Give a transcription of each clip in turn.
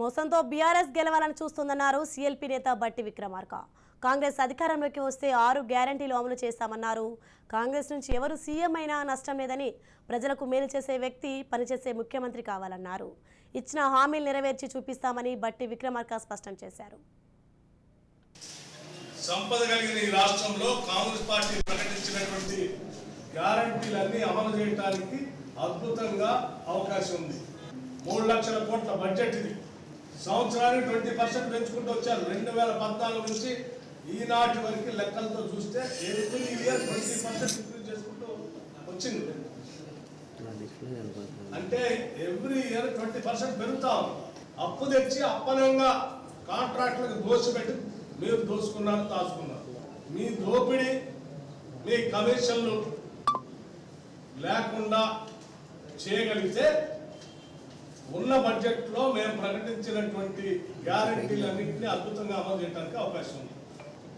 మోసంతో BRS గెలవాలని చూస్తుందన్నారు CLP నేత బట్టి విక్రమార్క. కాంగ్రెస్ అధికారంలోకి వస్తే ఆరు గ్యారంటీలు అమలు చేస్తామన్నారు కాంగ్రెస్ నుంచి ఎవరు సీఎం అయినా నష్టం లేదని ప్రజలకు మేలు చేసే వ్యక్తి పనిచేసే ముఖ్యమంత్రి కావాలన్నారు. ఇచ్చిన హామీలు నెరవేర్చి చూపిస్తామని బట్టి విక్రమార్క స్పష్టం చేశారు. సంపద కలిగిన ఈ రాష్ట్రంలో కాంగ్రెస్ పార్టీ ప్రకటించినటువంటి గ్యారంటీలన్నీ అమలు చేయడానికి అద్భుతంగా అవకాశం ఉంది. మూడు లక్షల కోట్ల బడ్జెట్ ఇది. సంవత్సరానికి ట్వంటీ పర్సెంట్ పెంచుకుంటూ వచ్చారు. రెండు వేల పద్నాలుగు నుంచి ఈనాటి వరకు లెక్కలతో చూస్తే every year twenty percent increase చేసుకుంటూ వచ్చింది. అంటే ఎవ్రీ ఇయర్ ట్వంటీ పర్సెంట్ పెరుగుతాం. అప్పు తెచ్చి అప్పనంగా కాంట్రాక్టులకు దోసిపెట్టి మీరు దోసుకున్నారు దాచుకున్నారు. మీ దోపిడీ మీ కమిషన్లు లేకుండా చేయగలిగితే ఉన్న బడ్జెట్లో మేము ప్రకటించినటువంటి గ్యారంటీలన్నింటినీ అద్భుతంగా అమలు చేయడానికి అవకాశం ఉంది.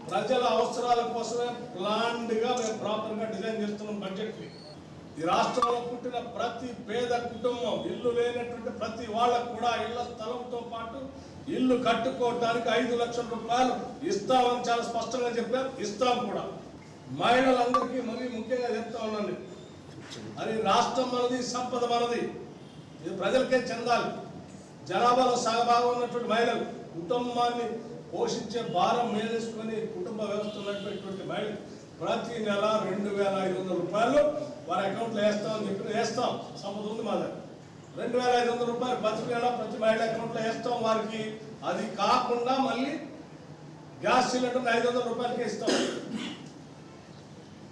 ప్రజల అవసరాల కోసమే ప్లాన్డ్గా మేము ప్రాపర్గా డిజైన్ చేస్తున్నాం బడ్జెట్ని ఈ రాష్ట్రంలో పుట్టిన ప్రతి పేద కుటుంబం ఇల్లు లేనటువంటి ప్రతి వాళ్ళకు కూడా ఇళ్ళ స్థలంతో పాటు ఇల్లు కట్టుకోవడానికి ఐదు లక్షల రూపాయలు ఇస్తామని చాలా స్పష్టంగా చెప్పారు. ఇస్తాం కూడా. మహిళలందరికీ మరీ ముఖ్యంగా చెప్తా ఉన్నాను. అది రాష్ట్రం మనది సంపద మనది. ఇది ప్రజలకే చెందాలి. జనాభాలో సగభాగం ఉన్నటువంటి మహిళలు కుటుంబాన్ని పోషించే భారం మేలేసుకొని కుటుంబ వ్యవస్థ ఉన్నటువంటి మహిళలు ప్రతి నెల రెండు వేల ఐదు వందల రూపాయలు వారి అకౌంట్లో వేస్తామని చెప్పి వేస్తాం. సంపద ఉంది మా దగ్గర రెండు వేల ఐదు వందల రూపాయలు ప్రతి నెల ప్రతి మహిళ అకౌంట్లో వేస్తాం వారికి. అది కాకుండా మళ్ళీ గ్యాస్ సిలిండర్ ఐదు వందల రూపాయలకి ఇస్తాం.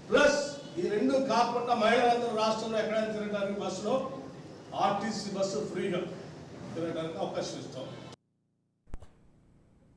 ప్లస్ ఈ రెండు కాకుండా మహిళలందరూ రాష్ట్రంలో ఎక్కడైనా తిరగడానికి బస్సులో ఆర్టీసీ బస్సు ఫ్రీగా. తిరగడానికి అవకాశం ఇస్తాం.